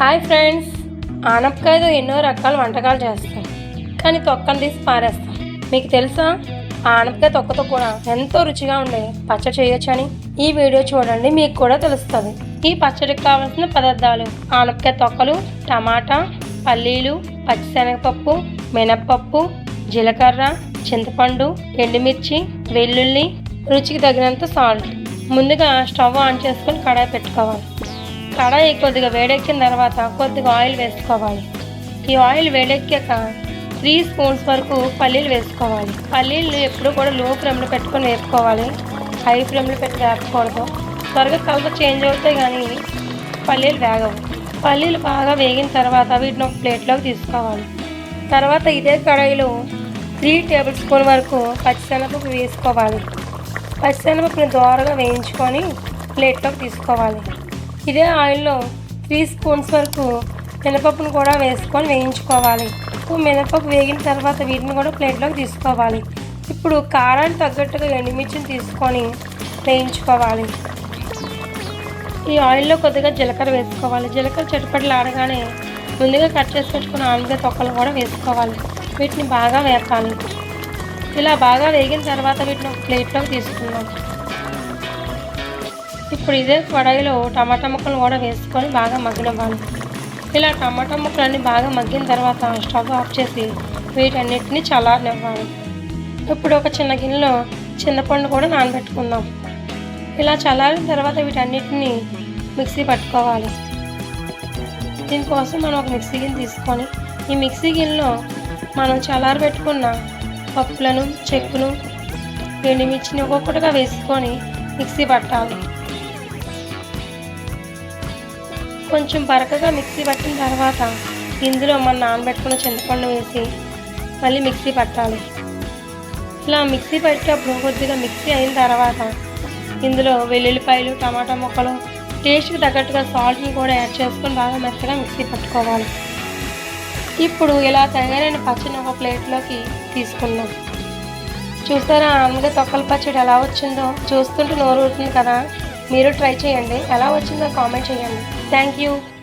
Hi friends. ఆనపకాయతో ఎన్నో రకాల వంటకాలు చేస్తాం. కానీ తొక్కను తీసి పారేస్తాం. మీకు తెలుసా? ఆనపకాయ తొక్కతో కూడా ఎంతో రుచిగా ఉండే పచ్చడి చేయొచ్చని. ఈ వీడియో చూడండి మీకు కూడా తెలుస్తుంది. ఈ పచ్చడికి కావాల్సిన పదార్థాలు ఆనపకాయ తొక్కలు టమాటా పల్లీలు పచ్చిశనగపప్పు మినప్పప్పు జీలకర్ర చింతపండు ఎండుమిర్చి వెల్లుల్లి రుచికి తగినంత సాల్ట్. ముందుగా స్టవ్ ఆన్ చేసుకొని కడాయి పెట్టుకోవాలి. కడాయి కొద్దిగా వేడెక్కిన తర్వాత కొద్దిగా ఆయిల్ వేసుకోవాలి. ఈ ఆయిల్ వేడెక్కాక త్రీ స్పూన్స్ వరకు పల్లీలు వేసుకోవాలి. పల్లీలు ఎప్పుడు కూడా లో ఫ్లేమ్లో పెట్టుకొని వేసుకోవాలి హై ఫ్లేమ్లో పెట్టి వేపకూడదు. త్వరగా కలర్ చేంజ్ అవుతాయి కానీ పల్లీలు వేగవు. పల్లీలు బాగా వేగిన తర్వాత వీటిని ఒక ప్లేట్లోకి తీసుకోవాలి. తర్వాత ఇదే కడాయిలో త్రీ టేబుల్ స్పూన్ వరకు పచ్చిశనగపప్పు వేసుకోవాలి. పచ్చిశనగపప్పుని దోరగా వేయించుకొని ప్లేట్లోకి తీసుకోవాలి. ఇదే ఆయిల్లో త్రీ స్పూన్స్ వరకు మినపప్పును కూడా వేసుకొని వేయించుకోవాలి. మినపప్పు వేగిన తర్వాత వీటిని కూడా ప్లేట్లోకి తీసుకోవాలి. ఇప్పుడు కారానికి తగ్గట్టుగా ఎండుమిర్చిని తీసుకొని వేయించుకోవాలి. ఈ ఆయిల్లో కొద్దిగా జీలకర్ర వేసుకోవాలి. జీలకర్ర చటుపట్లు ఆడగానే ముందుగా కట్ చేసి పెట్టుకున్న ఆలుగడ్డ తొక్కలు కూడా వేసుకోవాలి. వీటిని బాగా వేపాలి. ఇలా బాగా వేగిన తర్వాత వీటిని ఒక ప్లేట్లోకి తీసుకుందాం. ఇప్పుడు ఇదే కడాయిలో టమాటా ముక్కలు కూడా వేసుకొని బాగా మగ్గనివ్వాలి. ఇలా టమాటా ముక్కలన్నీ బాగా మగ్గిన తర్వాత స్టవ్ ఆఫ్ చేసి వీటన్నిటిని చల్లారనివ్వాలి. ఇప్పుడు ఒక చిన్న గిన్నెలో చింతపండు కూడా నానబెట్టుకుందాం. ఇలా చల్లారిన తర్వాత వీటన్నిటిని మిక్సీ పట్టుకోవాలి. దీనికోసం మనం ఒక మిక్సీ గిన్నె తీసుకొని ఈ మిక్సీ గిన్నెలో మనం చల్లారబెట్టుకున్న పప్పులను చెక్కును ఎండుమిర్చిని ఒక్కొక్కటిగా వేసుకొని మిక్సీ పట్టాలి. కొంచెం బరకగా మిక్సీ పట్టిన తర్వాత ఇందులో మనం నానబెట్టుకున్న చింతపండు వేసి మళ్ళీ మిక్సీ పట్టాలి. ఇలా మిక్సీ పట్టేటప్పుడు కొద్దిగా మిక్సీ అయిన తర్వాత ఇందులో వెల్లుల్లిపాయలు టమాటా ముక్కలు టేస్ట్కి తగ్గట్టుగా సాల్ట్ని కూడా యాడ్ చేసుకొని బాగా మెత్తగా మిక్సీ పట్టుకోవాలి. ఇప్పుడు ఇలా తయారైన పచ్చని ఒక ప్లేట్లోకి తీసుకుందాం. చూసారా ఆమెగా తొక్కల పచ్చడి ఎలా వచ్చిందో? చూస్తుంటే నోరు ఊరుతుంది కదా. మీరు ట్రై చేయండి. ఎలా వచ్చిందో కామెంట్ చేయండి. Thank you.